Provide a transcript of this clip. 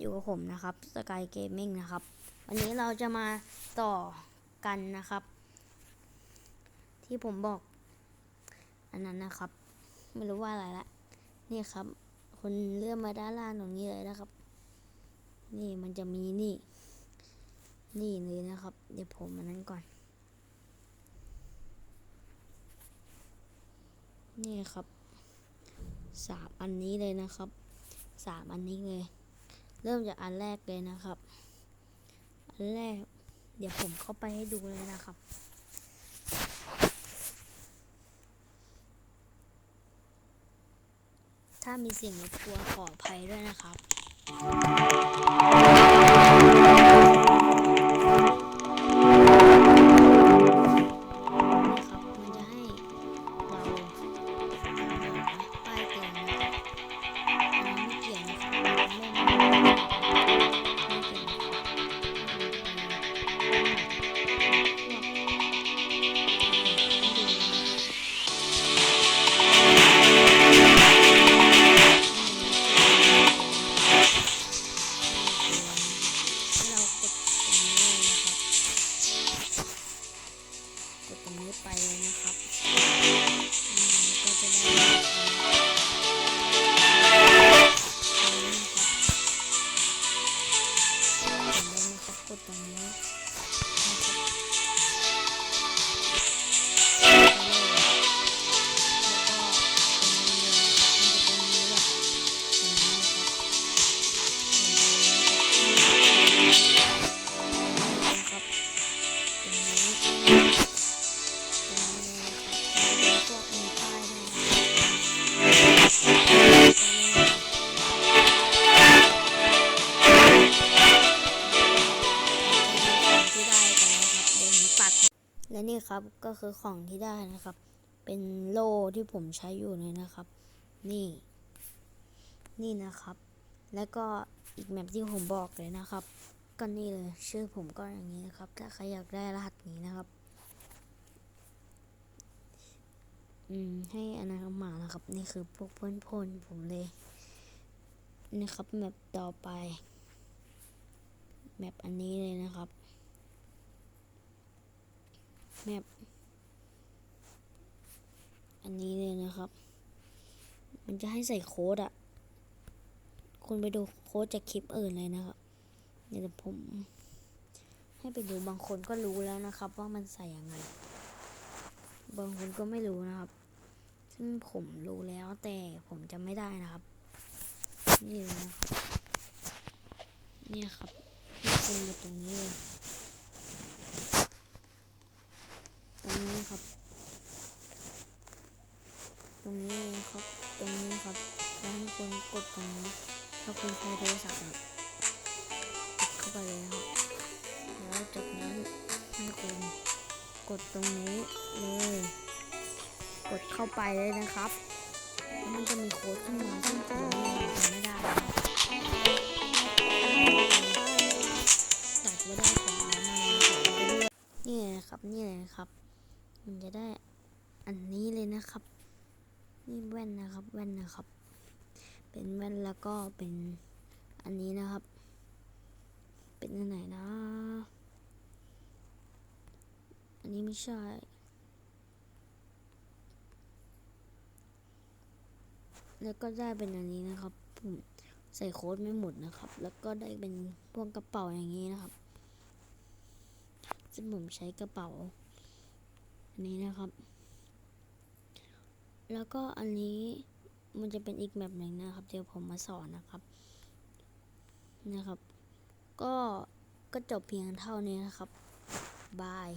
อยู่กับผมนะครับสกายเกมมิ่งนะครับ วันนี้เราจะมาต่อกันนะครับ ที่ผมบอก อันนั้นนะครับ ไม่รู้ว่าอะไรละนี่ครับคนเลื่อนมาด้านล่างตรงนี้เลยนะครับ นี่มันจะมีนี่ นี่เลยนะครับ เดี๋ยวผมอันนั้นก่อน นี่ครับสามอันนี้เลยนะครับสามอันนี้เลย เริ่มจากอันแรกเลยนะครับ อันแรก เดี๋ยวผมเข้าไปให้ดูเลยนะครับถ้ามีเสียงรบกวนขออภัยด้วยนะครับ นี้ไปเลยนะครับอืมก็จะได้ตรงนี้นะครับเห็นไนะครับกดตรงนี้ และนี่ครับก็คือของที่ได้นะครับ เป็นโล่ที่ผมใช้อยู่เลยนะครับ นี่ นี่นะครับ แล้วก็อีกแมปที่ผมบอกเลยนะครับ ก็นี่เลยชื่อผมก็อย่างนี้นะครับ ถ้าใครอยากได้รหัสนี้นะครับ อืมให้อนาคตมานะครับ นี่คือพวกเพื่อนพลผมเลยนี่ครับแมปต่อไปแมปอันนี้เลยนะครับ แมปอันนี้เลยนะครับ มันจะให้ใส่โค้ดอะคุณไปดูโค้ดจากคลิปอื่นเลยนะครับ เดี๋ยวผม ให้ไปดูบางคนก็รู้แล้วนะครับ ว่ามันใส่ยังไง บางคนก็ไม่รู้นะครับ ซึ่งผมรู้แล้วแต่ผมจำไม่ได้นะครับ นี่เลยนะครับเนี่ยครับให้คุณมาตรงนี้เลยตรงนี้ครับ ตรงนี้เลยครับตรงนี้ครับแล้วให้คุณกดตรงนี้ถ้าคุณใช้โทรศัพท์เนี่ยกดเข้าไปเลยครับแล้วจากนั้นให้คุณกดตรงนี้เลยกดเข้าไปเลยนะครับแล้วมันจะมีโค้ดขึ้นมาซึ่งผมไม่ได้นะครับตัดไม่ได้ของแล้วมาตัดไปด้วยนี่เลยนะครับนี่เลยครับ มันจะได้อันนี้เลยนะครับ นี่แว่นนะครับ แว่นนะครับ เป็นแว่นแล้วก็เป็นอันนี้นะครับ เป็นอันไหนนะ อันนี้ไม่ใช่แล้วก็ได้เป็นอันนี้นะครับผมใส่โค้ดไม่หมดนะครับ แล้วก็ได้เป็นพวกกระเป๋าอย่างนี้นะครับซึ่งผมใช้กระเป๋า อันนี้นะครับ แล้วก็อันนี้มันจะเป็นอีกแบบหนึ่งนะครับ เดี๋ยวผมมาสอนนะครับนะครับ ก็ก็จบเพียงเท่านี้นะครับบาย